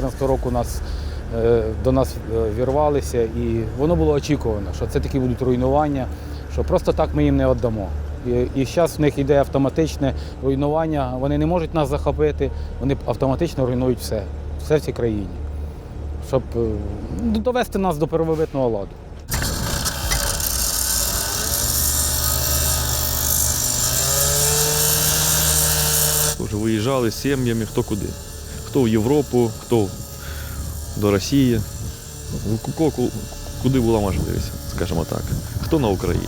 2014 року нас, е, до нас е, вірвалися, і воно було очікувано, що це такі будуть руйнування, що просто так ми їм не віддамо. І, зараз в них йде автоматичне руйнування, вони не можуть нас захопити, вони автоматично руйнують все, все в цій країні, щоб е, ну, довести нас до первобитного ладу. Вже виїжджали з сім'ями, хто куди. Хто в Європу, хто до Росії. Ну, ку- ку- ку- Куди була можливість, скажімо так. Хто на Україні.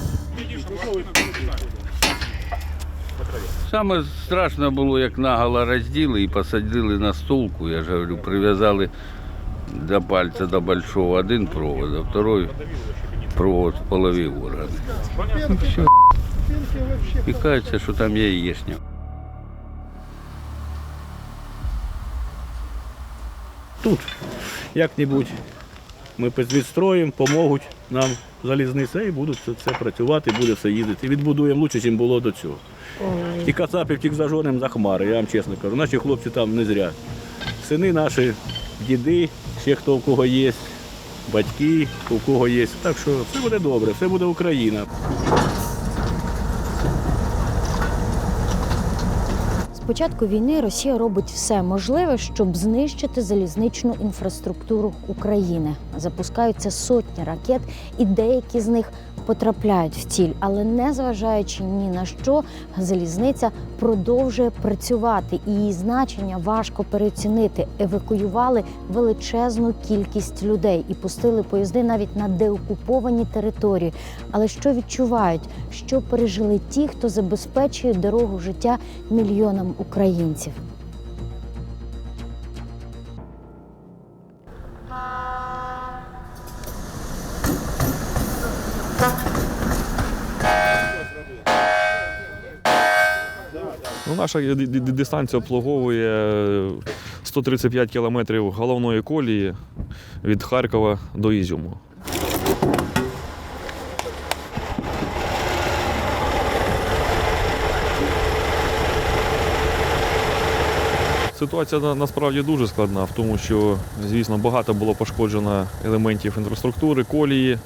Саме страшно було, як наголо розділи і посадили на стулку. Я ж говорю, прив'язали до пальця до большого один провод, а второй провод в полові органи. І кажеться, що там є яєчня. Тут як-небудь ми відстроїмо, поможуть нам залізниця і будуть це, це працювати, буде все їздити. Відбудуємо краще, ніж було до цього. І Кацапів тільки зажоним за хмари, я вам чесно кажу. Наші хлопці там не зря. Сини наші, діди, ще хто у кого є, батьки, у кого є. Так що все буде добре, все буде Україна. Початку війни Росія робить все можливе, щоб знищити залізничну інфраструктуру України. Запускаються сотні ракет, і деякі з них потрапляють в ціль. Але незважаючи ні на що, залізниця продовжує працювати, і її значення важко переоцінити. Евакуювали величезну кількість людей і пустили поїзди навіть на деокуповані території. Але що відчувають, що пережили ті, хто забезпечує дорогу життя мільйонам українців? Ну, наша дистанція обслуговує 135 кілометрів головної колії від Харкова до Ізюму. Ситуація насправді дуже складна, в тому що, звісно, багато було пошкоджено елементів інфраструктури, колії,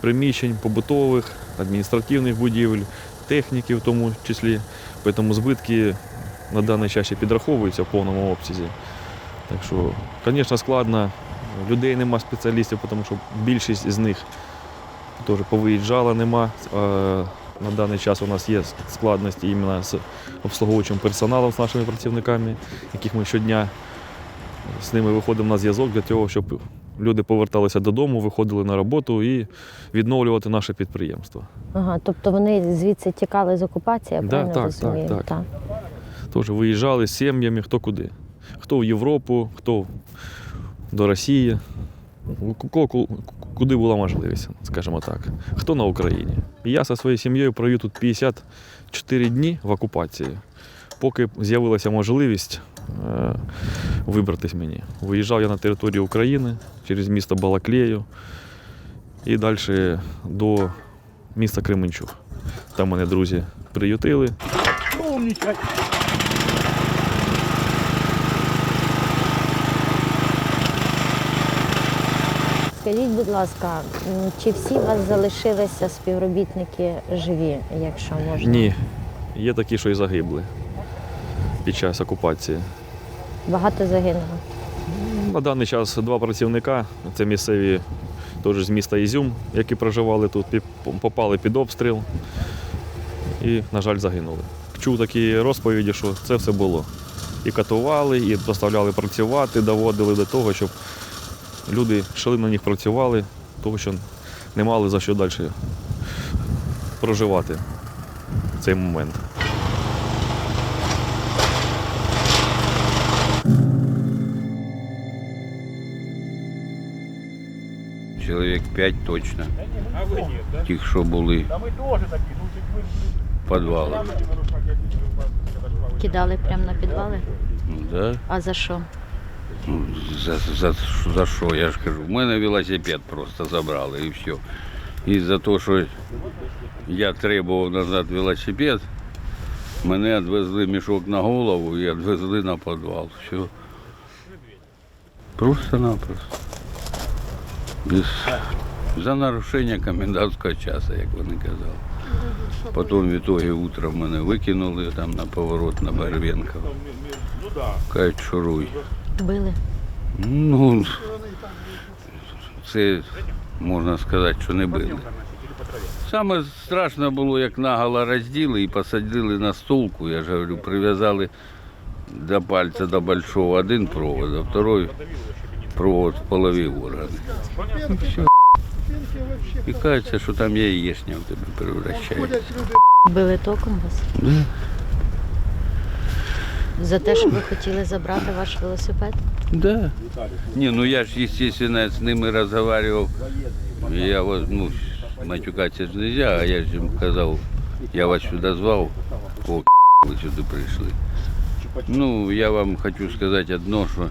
приміщень, побутових, адміністративних будівель, техніки в тому числі. Тому збитки на даний час ще підраховуються в повному обсязі. Так що, звісно, складно. Людей нема спеціалістів, тому що більшість з них теж повиїжджала, нема. На даний час у нас є складності іменно з обслуговуючим персоналом, з нашими працівниками, яких ми щодня з ними виходимо на зв'язок для того, щоб люди поверталися додому, виходили на роботу і відновлювати наше підприємство. Ага, тобто вони звідси тікали з окупації, я Да, правильно так, розумію? так, так. Теж виїжджали з сім'ями, хто куди. Хто в Європу, хто до Росії. Ку- ку- ку- Куди була можливість, скажімо так. Хто на Україні. Я зі своєю сім'єю провів тут 54 дні в окупації, поки з'явилася можливість е, вибратись мені. Виїжджав я на територію України через місто Балаклею і далі до міста Кременчуг. Там мене друзі приютили. Умнічай. Скажіть, будь ласка, чи всі у вас залишилися співробітники живі, якщо можна? Ні. Є такі, що і загибли під час окупації. Багато загинуло. На даний час два працівника, це місцеві теж з міста Ізюм, які проживали тут, попали під обстріл і, на жаль, загинули. Чув такі розповіді, що це все було. І катували, і доставляли працювати, доводили до того, щоб люди йшли на них працювали, тому що не мали за що далі проживати в цей момент. Чоловік п'ять точно. Тих, що були в підвалах. Кидали прямо на підвали? Ну, да. А за що? Ну, За, за, за що? Я ж кажу, в мене велосипед просто забрали і все. І за те, що я требував назад велосипед, мене відвезли мішок на голову і відвезли на підвал. Все. Просто-напросто. Без... За нарушення комендантського часу, як вони казали. Потім в ітогі утром мене викинули там на поворот на Барвенкова. Кажуть, шуруй. Били. Ну, це можна сказати, що не били. Саме страшно було, як наголо розділи і посадили на столку, я ж говорю, прив'язали до пальця до большого один провод, а второй провод в полові органи. І кажеться, що там яєчня в тебе превращається. Били током вас? Да. За те, що ви хотіли забрати ваш велосипед? Да. Не, ну я ж, естественно, с ними разговаривал. Я вот, ну, матюкатися ж нельзя, а я ж їм казав, я вас сюди звав, о, ви сюди прийшли. Ну, я вам хочу сказати одно, що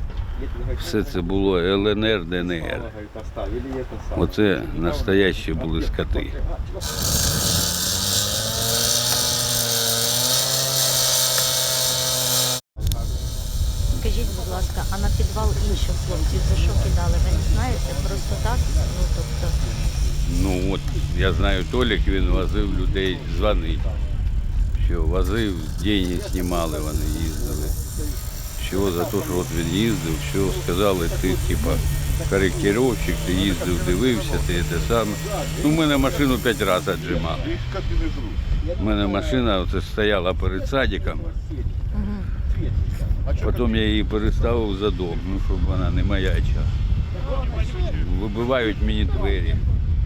все це було ЛНР, ДНР. Оце настоящі були скоти. Скажіть, будь ласка, а на підвал інших хлопців за що кидали? Ви не знаєте? Просто так? Ну тобто, Ну от я знаю, Толік він возив людей дзвонить. Що возив, деньги знімали, вони їздили. Що за те, що от він їздив, що сказали, ти типа коректировщик, ти їздив, дивився, ти те саме. Ну, в мене машину п'ять разів віджимали. У мене машина оце стояла перед садиком. Потім я її переставив за дом, ну, щоб вона не маячила. Вибивають мені двері.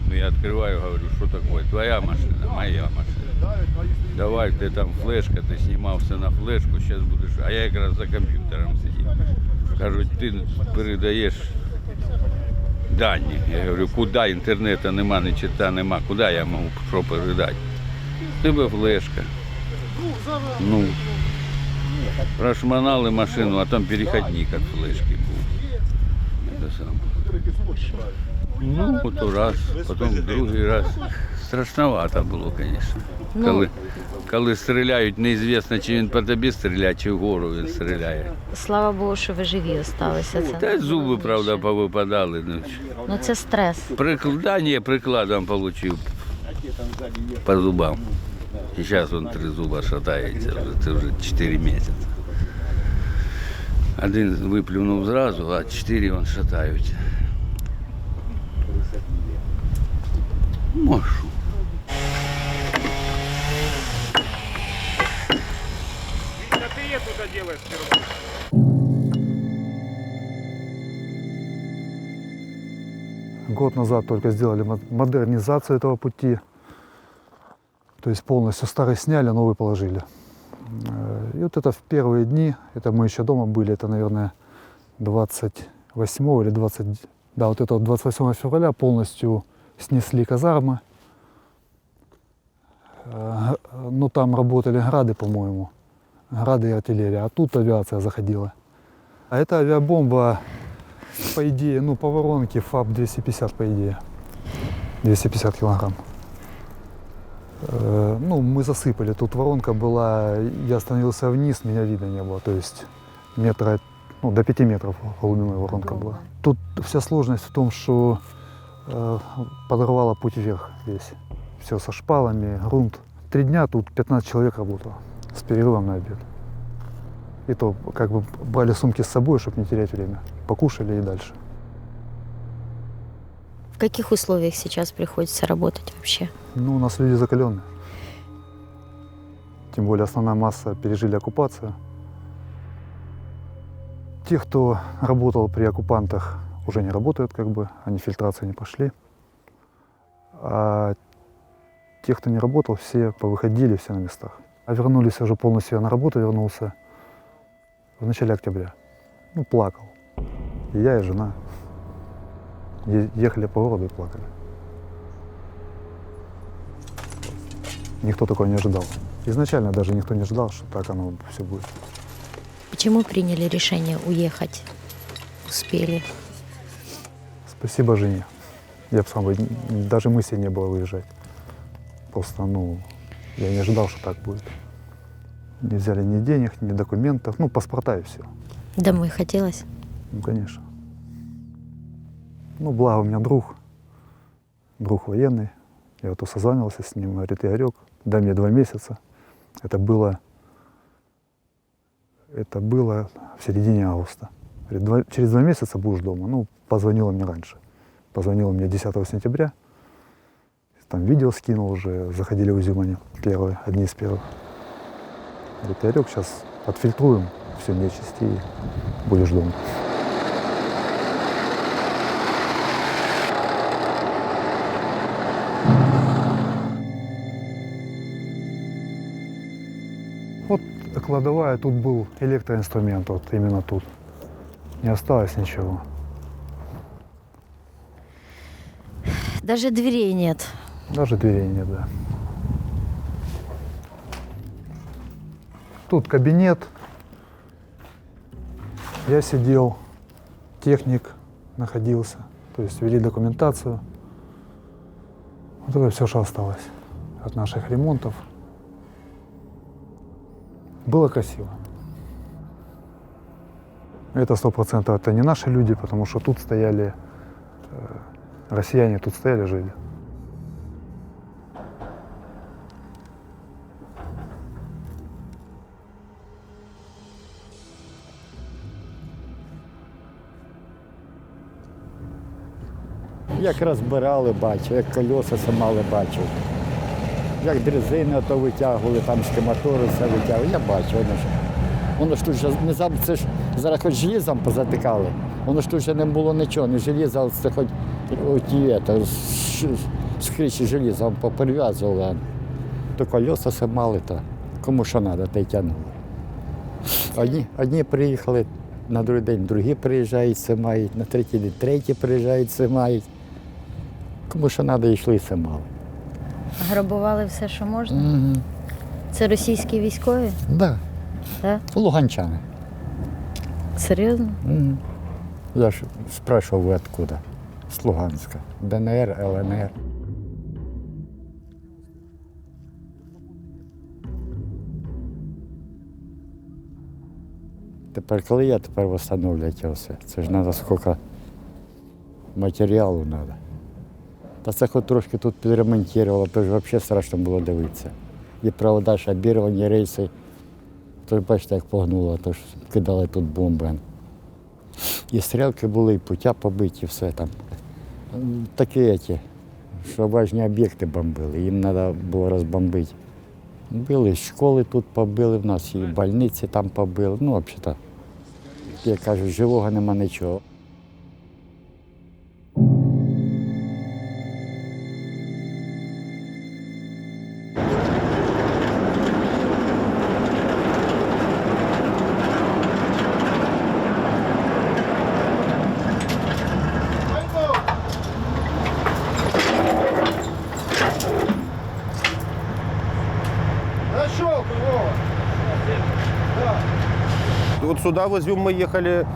Ну, я відкриваю, говорю, що таке? Твоя машина, моя машина. Давай, ти там флешка, ти знімався на флешку, зараз будеш. А я якраз за комп'ютером сидів. Кажуть, ти передаєш дані. Я говорю, куди інтернету нема, ні чита нема, куди я можу що передати? Тебе флешка. Ну, прошманали машину, а там переходник від флешки був. Це саме. Ну, от раз, потім другий раз. Страшновато було, звісно. Ну. Коли, коли стріляють, неізвісно, чи він по тобі стріляє, чи вгору він стріляє. слава Богу, що ви живі осталися. Це Та зуби, найголовніше. правда, повипадали. Ну, Ну це стрес. Прикладання прикладом отримав по зубам. І зараз він три зуба шатається, вже, це вже 4 місяці. Один виплюнув зразу, а чотири він шатаються. Можу. Год назад только сделали мо- модернизацию этого пути. То есть полностью старый сняли, новый положили. Э, И вот это в первые дни, это мы еще дома были, это, наверное, 28 или 20, да, вот это вот 28 февраля полностью снесли казармы. Э, Ну, там работали грады, по-моему, грады и артиллерия, а тут авиация заходила. А эта авиабомба по идее, ну, по воронке ФАП-250, по идее. 250 килограмм. Э, Ну, мы засыпали. Тут воронка была, я остановился вниз, меня видно не было. То есть метра, ну, до 5 метров глубиной воронка была. Тут вся сложность в том, что э, подорвало путь вверх весь. Все со шпалами, грунт. Три дня тут 15 человек работало с перерывом на обед. И то как бы брали сумки с собой, чтобы не терять время. Покушали и дальше. В каких условиях сейчас приходится работать вообще? Ну, у нас люди закаленные. Тем более основная масса пережили оккупацию. Те, кто работал при оккупантах, уже не работают, как бы, они фильтрацию не прошли. А те, кто не работал, все повыходили, все на местах. А вернулись уже полностью, я на работу вернулся в начале октября. Ну, плакал. И я, и жена. Ехали по городу и плакали. Никто такого не ожидал. Изначально даже никто не ожидал, что так оно все будет. Почему приняли решение уехать? Успели. Спасибо жене. Я бы сам, даже мысли не было выезжать. Просто, ну, я не ожидал, что так будет. Не взяли ни денег, ни документов, ну, паспорта и все. Домой хотелось? Ну, конечно. Ну, благо у меня друг, друг военный. Я вот созванивался с ним, говорит, Игорек, дай мне два месяца. Это было, это было в середине августа. Говорит, «Два- через два месяца будешь дома. Ну, позвонила мне раньше. Позвонила мне 10 сентября. Там видео скинул уже, заходили в Изюмане первые, одни из первых. Говорит, Игорек, сейчас отфильтруем всю нечисть и будешь дома. Кладовая, тут был электроинструмент, вот именно тут. Не осталось ничего. Даже дверей нет. Даже дверей нет, да. Тут кабинет. Я сидел, техник находился. То есть вели документацию. Вот это все, что осталось от наших ремонтов. Было красиво. Это сто процентов это не наши люди, потому что тут стояли э, россияне, тут стояли, жили. Як розбирали, бачив, як кольоса самали бачив. Як дрезини то витягували, там мотори все витягували. Я бачив, воно ж. Воно ж тут же не зам, це ж зараз хоч желізом позатикали. Воно ж тут вже не було нічого, не желіза, це хоч оті, це, з хрічі желізом поперев'язували. То кольоса все мали, то кому що треба, та й тягнули. Одні, одні приїхали, на другий день другі приїжджають, все мають, на третій день треті приїжджають, все мають. Кому що треба, йшли, все мали. Грабували все, що можна. Угу. Це російські військові? Да. Так? Луганчани. Серйозно? Угу. Я ж спрашивав, ви откуда? З Луганська. ДНР, ЛНР. Тепер коли я тепер встановлюють це все? Це ж треба скільки матеріалу треба. Та це хоч трошки тут підремонтувало, то ж взагалі страшно було дивитися. І провода ж обірвані рейси. То бачите, як погнуло, то ж кидали тут бомби. І стрілки були, і путя побиті, все там. Такі, ті, що важні об'єкти бомбили, їм треба було розбомбити. Били школи тут побили, в нас і больниці там побили. Ну, взагалі, як кажуть, живого нема нічого. Сюда в Изюм мы ехали,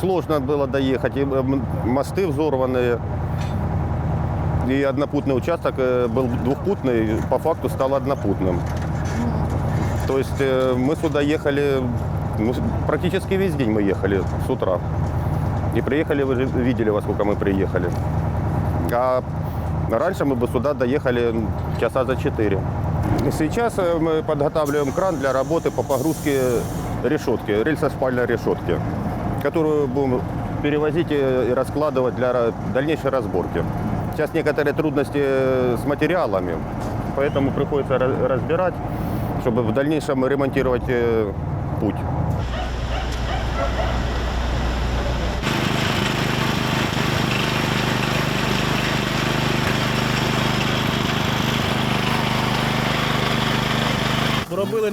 сложно было доехать. И м- мосты взорванные. И однопутный участок э, был двухпутный, по факту стал однопутным. То есть э, мы сюда ехали, ну, практически весь день мы ехали с утра. И приехали, вы видели, во сколько мы приехали. А раньше мы бы сюда доехали часа за четыре. Сейчас э, мы подготавливаем кран для работы по погрузке решетки, рельсоспальной решетки, которую будем перевозить и и раскладывать для ра- дальнейшей разборки. Сейчас некоторые трудности э, с материалами, поэтому приходится ра- разбирать, чтобы в дальнейшем ремонтировать э, путь.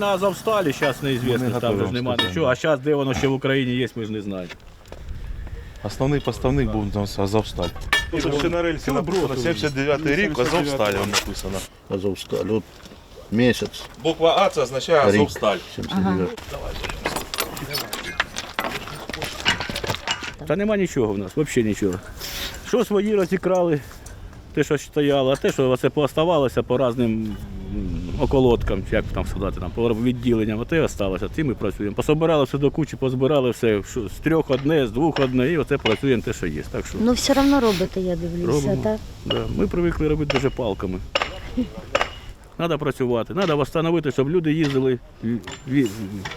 На Азовсталі, зараз неізвісно, там же ж немає нічого. А зараз де воно ще в Україні є, ми ж не знаємо. Основний поставник був у нас Азовсталь. Тут ще на рельсі написано 79 рік, Азовсталь вам написано. Азовсталь. От місяць. Буква А це означає Азовсталь. 79. Та нема нічого в нас, взагалі нічого. Що свої розікрали, те, що стояло, а те, що це пооставалося по різним околоткам, чи як там сказати, там, по відділенням, оте осталося, ті ми працюємо. Пособирали все до кучі, позбирали все, що з трьох одне, з двох одне, і оце працюємо те, що є. Так що Ну все одно робите, я дивлюся, Робимо. так? да, ми привикли робити дуже палками. Треба працювати, треба встановити, щоб люди їздили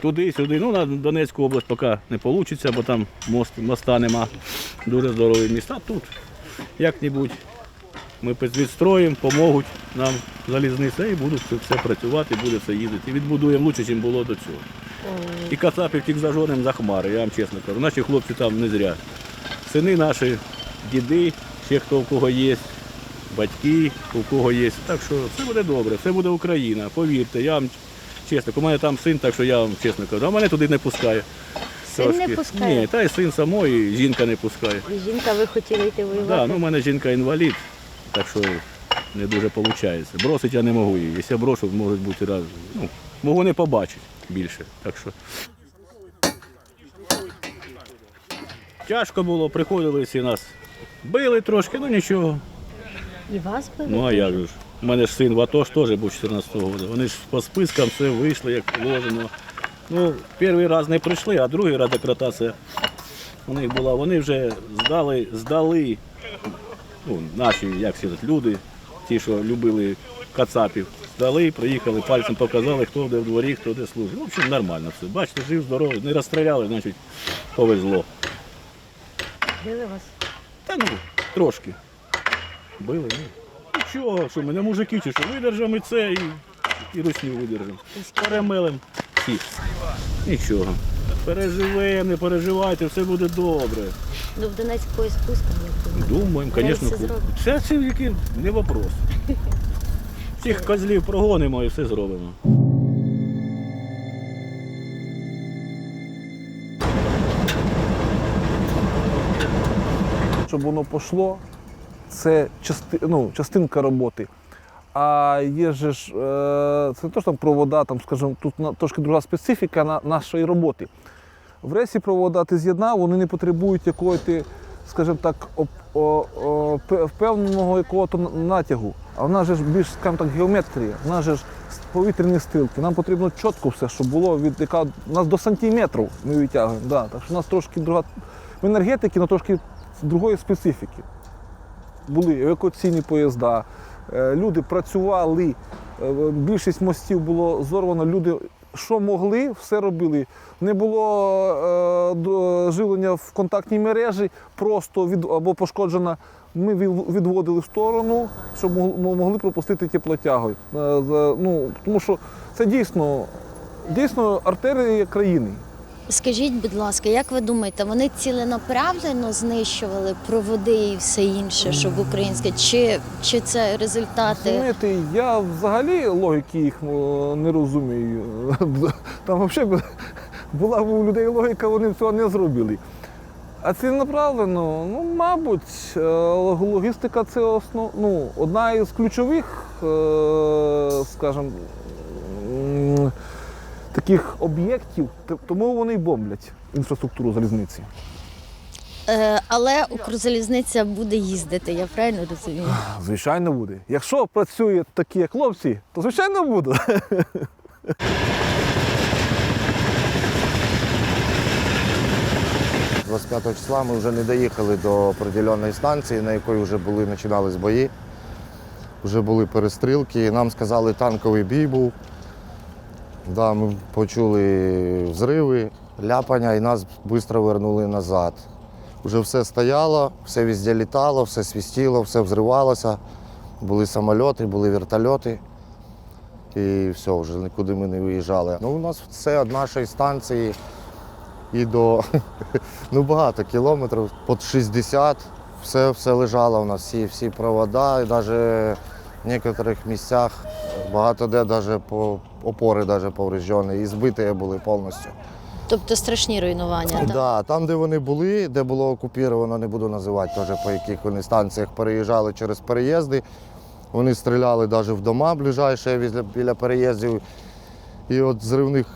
туди-сюди. Ну, на Донецьку область поки не вийде, бо там мост, моста нема. Дуже здорові міста. Тут як-небудь ми відстроїмо, допоможуть нам залізниця і буде це все працювати, буде все їздити. І відбудуємо краще, ніж було до цього. І кацапів тільки зажоним за хмари, я вам чесно кажу. Наші хлопці там не зря. Сини наші, діди, ще хто в кого є, батьки, у кого є. Так що все буде добре, все буде Україна. Повірте, я вам чесно, у мене там син, так що я вам чесно кажу, а мене туди не пускає. Син не пускає? Ні, та й син самої, і жінка не пускає. І жінка, ви хотіли йти воювати? Да, ну, у мене жінка інвалід, так що не дуже виходить. Бросити я не можу її. Якщо я брошу, можуть бути раз. Ну, можу не побачити більше. Так що. Тяжко було, приходили всі нас. Били трошки, ну нічого. І вас били? Ну а як же ж? У мене ж син в АТО ж теж був 14-го року. Вони ж по спискам все вийшли, як положено. Ну, перший раз не прийшли, а другий раз декратація у них була. Вони вже здали, здали ну, наші, як сказати, люди, ті, що любили кацапів, здали, приїхали, пальцем показали, хто де в дворі, хто де служить. В общем, нормально все. Бачите, жив, здоровий, не розстріляли, значить повезло. Били вас? Та ну, трошки. Били, ну. Нічого, що ми не мужики, чи що видержимо і це, і, і русню видержимо. Перемелем всіх. Нічого. Переживемо, не переживайте, все буде добре. Ну в Донецьк поїзд пустимо. Думаємо, звісно. зробимо. Це, який не вопрос. Всіх козлів прогонимо і все зробимо. щоб воно пішло, це части, ну, частинка роботи. А є же ж, е, це не то, що там провода, там, скажімо, тут на- трошки друга специфіка на, нашої роботи. В ресі провода ти з'єднав, вони не потребують якогось, скажімо так, впевненого якого-то натягу. А в нас же ж більш, скажімо так, геометрія, же ж повітряні стрілки. Нам потрібно чітко все, щоб було від яка у нас до сантиметрів ми витягуємо. Да. Так що у нас трошки друга в енергетики, але трошки другої специфіки. Були евакуаційні поїзда, е, люди працювали, е, більшість мостів було зорвано, люди що могли, все робили. Не було е, живлення в контактній мережі, просто від, або пошкоджена. Ми відводили сторону, щоб могли пропустити теплотягою. Е, ну, тому що це дійсно, дійсно артерія країни. Скажіть, будь ласка, як ви думаєте, вони ціленаправленно знищували проводи і все інше, щоб українське, чи, чи це результати? Знаєте, я взагалі логіки їх е, не розумію. Там взагалі була б у людей логіка, вони цього не зробили. А ціленаправленно, ну, мабуть, е, логістика це основ, ну, одна із ключових, е, скажімо, таких об'єктів, тому вони й бомблять інфраструктуру залізниці. Е, але Укрзалізниця буде їздити, я правильно розумію? Звичайно буде. Якщо працюють такі, як хлопці, то звичайно буде. 25 числа ми вже не доїхали до определеної станції, на якої вже були починались бої. Вже були перестрілки. Нам сказали, танковий бій був. Да, ми почули взриви, ляпання і нас швидко вернули назад. Вже все стояло, все везде літало, все свістіло, все взривалося. Були самольоти, були вертольоти. І все, вже нікуди ми не виїжджали. Ну, у нас все від нашої станції і до ну, багато кілометрів, під 60. Все, все лежало у нас, всі, всі провода, і навіть в деяких місцях багато де навіть по опори навіть повреждені і збиті були повністю. Тобто страшні руйнування, так? Да, там, де вони були, де було окуповано, не буду називати, теж по яких вони станціях переїжджали через переїзди. Вони стріляли навіть в дома ближайші біля, біля переїздів. І от зривних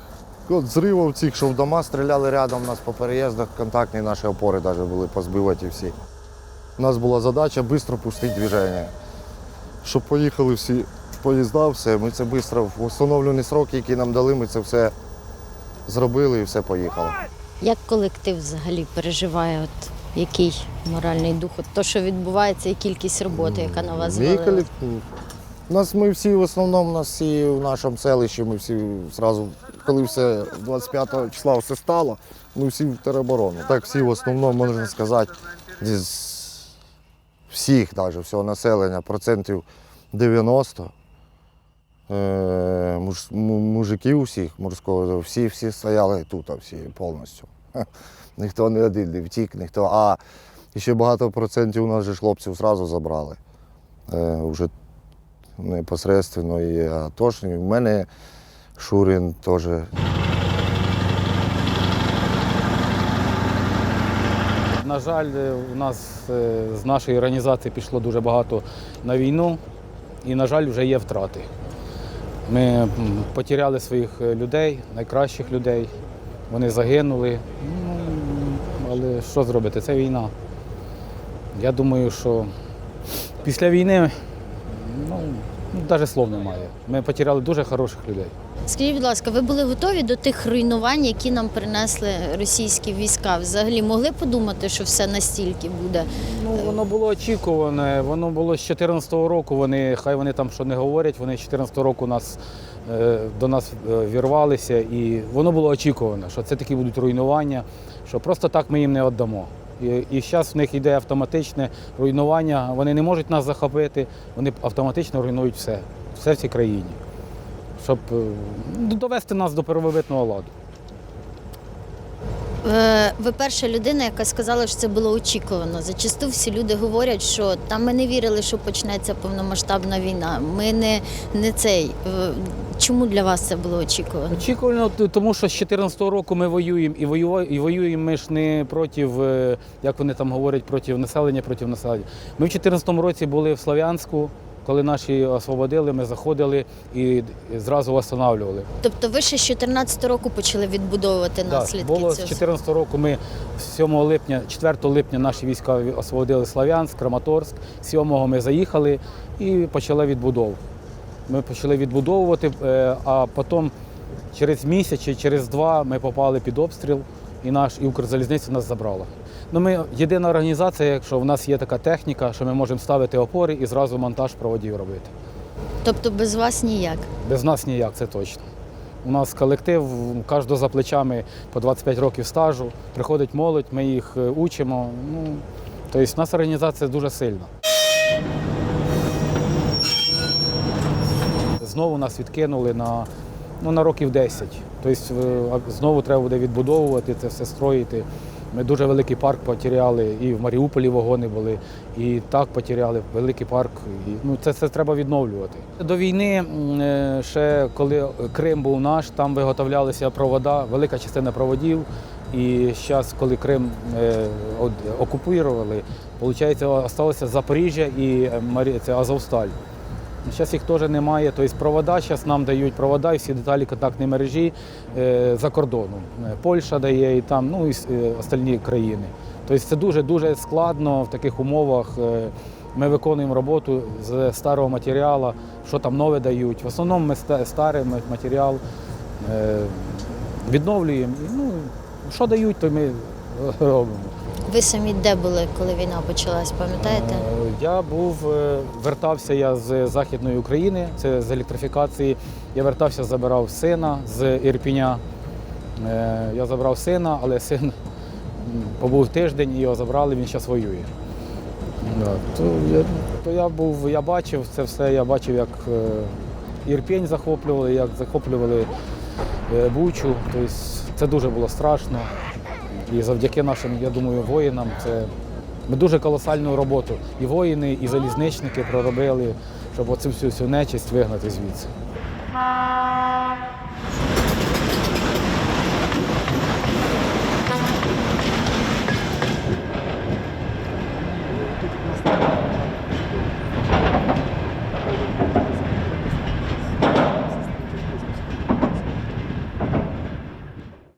от зривів цих, що в дома стріляли рядом у нас по переїздах, контактні наші опори навіть були позбиваті всі. У нас була задача швидко пустити движення, щоб поїхали всі поїзда, все. Ми це швидко в встановлені сроки, які нам дали, ми це все зробили і все поїхало. Як колектив взагалі переживає, от який моральний дух? От то, що відбувається, і кількість роботи, яка на вас Мій колектив. Нас ми всі в основному, нас всі в нашому селищі, ми всі зразу, коли все 25 числа все стало, ми всі в тероборону. Так всі в основному, можна сказати, з всіх, навіть всього населення, процентів 90. Е, муж, му- мужиків усіх морського, всі, всі стояли тут, всі повністю. Ніхто не один не втік, ніхто. А ще багато процентів у нас же хлопців одразу забрали. Е, вже непосредственно і атошні. У мене Шурин теж. На жаль, е, у нас з нашої організації пішло дуже багато на війну, і, на жаль, вже є втрати. Ми потеряли своїх е, людей, найкращих людей. Вони загинули. Ну, але що зробити? Це війна. Я думаю, що після війни навіть слов немає. Ми потеряли дуже хороших людей. Скажіть, будь ласка, ви були готові до тих руйнувань, які нам принесли російські війська? Взагалі могли подумати, що все настільки буде? Ну, воно було очікуване, воно було з 2014 року. Вони, хай вони там що не говорять, вони з 2014 року нас, е, до нас е, вірвалися, і воно було очікуване, що це такі будуть руйнування, що просто так ми їм не віддамо. І, зараз в них йде автоматичне руйнування, вони не можуть нас захопити, вони автоматично руйнують все, все в цій країні, щоб е, ну, довести нас до первобитного ладу. Е, Ви перша людина, яка сказала, що це було очікувано. Зачасту всі люди говорять, що там ми не вірили, що почнеться повномасштабна війна. Ми не, не цей. Е, Чому для вас це було очікувано? Очікувано, тому що з 2014 року ми воюємо і воюємо, і воюємо ми ж не проти, е, як вони там говорять, проти населення, проти населення. Ми в 2014 році були в Слов'янську, коли наші освободили, ми заходили і зразу встановлювали. Тобто ви ще з 2014 року почали відбудовувати Так, наслідки було з цього? 2014 року. Ми 7 липня, 4 липня наші війська освободили Слов'янськ, Краматорськ. 7 ми заїхали і почали відбудову. Ми почали відбудовувати, е, а потім через місяць чи через два ми попали під обстріл, і наш і Укрзалізниця нас забрала. Ну, ми єдина організація, якщо в нас є така техніка, що ми можемо ставити опори і зразу монтаж проводів робити. Тобто без вас ніяк. Без нас ніяк, це точно. У нас колектив, кожного за плечами по 25 років стажу, приходить молодь, ми їх е, учимо. Ну, тобто, у нас організація дуже сильна. Знову нас відкинули на, ну, на років 10. Тобто е, знову треба буде відбудовувати це все строїти. Ми дуже великий парк потеряли, і в Маріуполі вагони були, і так потеряли великий парк. І, ну, це все треба відновлювати. До війни, е, ще коли Крим був наш, там виготовлялися провода, велика частина проводів. І зараз, коли Крим е, окупували, виходить, залишилося Запоріжжя і Азовсталь. Зараз їх теж немає. Тобто провода зараз нам дають провода і всі деталі контактної мережі е, за кордоном. Е, Польща дає і там, ну і е, остальні країни. Тобто це дуже-дуже складно в таких умовах. Ми виконуємо роботу з старого матеріалу, що там нове дають. В основному ми старий матеріал відновлюємо. Ну, що дають, то ми робимо. Ви самі де були, коли війна почалась, пам'ятаєте? Е, Я був, е, вертався я з Західної України, це з електрифікації. Я вертався, забирав сина з Ірпіня. Е, Я забрав сина, але син побув тиждень і його забрали, він зараз воює. То я, то я був, я бачив це все, я бачив, як Ірпінь захоплювали, як захоплювали Бучу. Тобто це дуже було страшно. І завдяки нашим, я думаю, воїнам це ми дуже колосальну роботу. І воїни, і залізничники проробили, щоб оцю всю, всю нечисть вигнати звідси.